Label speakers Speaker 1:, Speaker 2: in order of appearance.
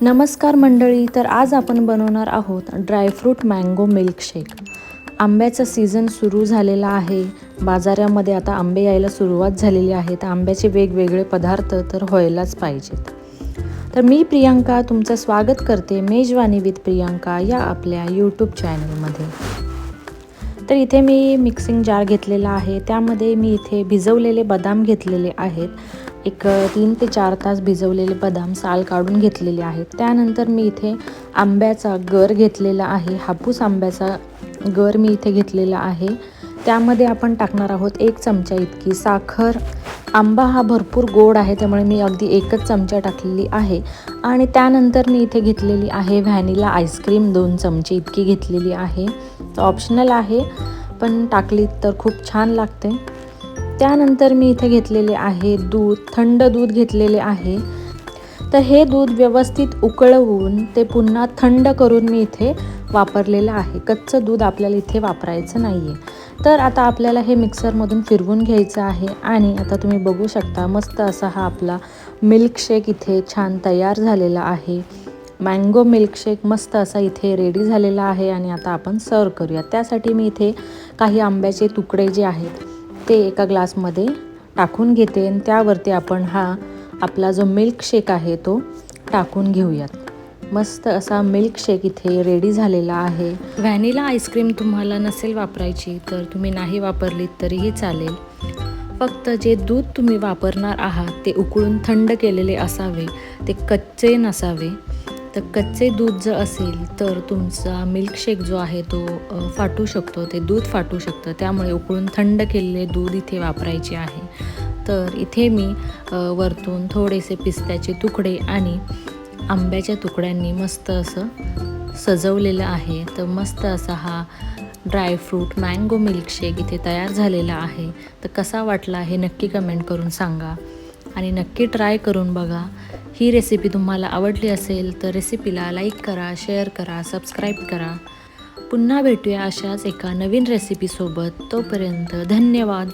Speaker 1: नमस्कार मंडळी तर आज आपण बनवणार आहोत ड्रायफ्रूट मँगो मिल्कशेक आंब्याचा सीझन सुरू झालेला आहे. बाजारामध्ये आता आंबे यायला सुरुवात झालेली आहे तर आंब्याचे वेगवेगळे पदार्थ तर व्हायलाच पाहिजेत. तर मी प्रियांका तुमचं स्वागत करते मेजवानी विथ प्रियांका या आपल्या यूट्यूब चॅनलमध्ये तर इथे मी मिक्सिंग जार घेतलेला आहे. त्यामध्ये मी इथे भिजवलेले बदाम घेतलेले आहेत. एक तीन ते चार तास भिजवलेले बदाम साल काढून घेतलेले आहेत. त्यानंतर मी इथे आंब्याचा गर घेतलेला आहे. हापूस आंब्याचा गर मी इथे घेतलेला आहे. त्यामध्ये आपण टाकणार आहोत एक चमचा इतकी साखर. आंबा हा भरपूर गोड आहे त्यामुळे मी अगदी एकच चमचा टाकलेली आहे. आणि त्यानंतर मी इथे घेतलेली आहे व्हॅनिला आईस्क्रीम. दोन चमचे इतकी घेतलेली आहे. ऑप्शनल आहे पण टाकली तर खूप छान लागते. त्यानंतर मी इथे घेतलेले आहे दूध थंड दूध घेतलेले आहे. तर हे दूध व्यवस्थित उकळवून ते पुन्हा थंड करून मी इथे वापरलेलं आहे. कच्चं दूध आपल्याला इथे वापरायचं नाही आहे तर आता आपल्याला हे मिक्सरमधून फिरवून घ्यायचं आहे आणि आता तुम्ही बघू शकता मस्त असा हा आपला मिल्कशेक इथे छान तयार झालेला आहे. मँगो मिल्कशेक मस्त असा इथे रेडी झालेला आहे आणि आता आपण सर्व करूया. त्यासाठी मी इथे काही आंब्याचे तुकडे जे आहेत ते एका ग्लासमध्ये टाकून घेते आणि त्यावरती आपण हा आपला जो मिल्कशेक आहे तो टाकून घेऊयात. मस्त असा मिल्कशेक इथे रेडी झालेला आहे. व्हॅनिला आईस्क्रीम तुम्हाला नसेल वापरायची तर तुम्ही नाही वापरलीत तरीही चालेल. फक्त जे दूध तुम्ही वापरणार आहात ते उकळून थंड केलेले असावे ते कच्चे नसावे. तर कच्चे दूध जर असेल तर तुमचा मिल्कशेक जो आहे तो फाटू शकतो. ते दूध फाटू शकतं. त्यामुळे उकळून थंड केलेले दूध इथे वापरायचे आहे. तर इथे मी वरतून थोडेसे पिस्त्याचे तुकडे आणि आंब्याच्या तुकड्यांनी मस्त असं सजवलेलं आहे. तर मस्त असा हा ड्रायफ्रूट मँगो मिल्कशेक इथे तयार झालेला आहे. तर कसा वाटला हे नक्की कमेंट करून सांगा. आणि नक्की ट्राय करून बघा. ही रेसिपी तुम्हाला आवडली असेल तर रेसिपीला लाईक करा शेअर करा सबस्क्राईब करा. पुन्हा भेटूया अशाच एका नवीन रेसिपीसोबत तोपर्यंत धन्यवाद.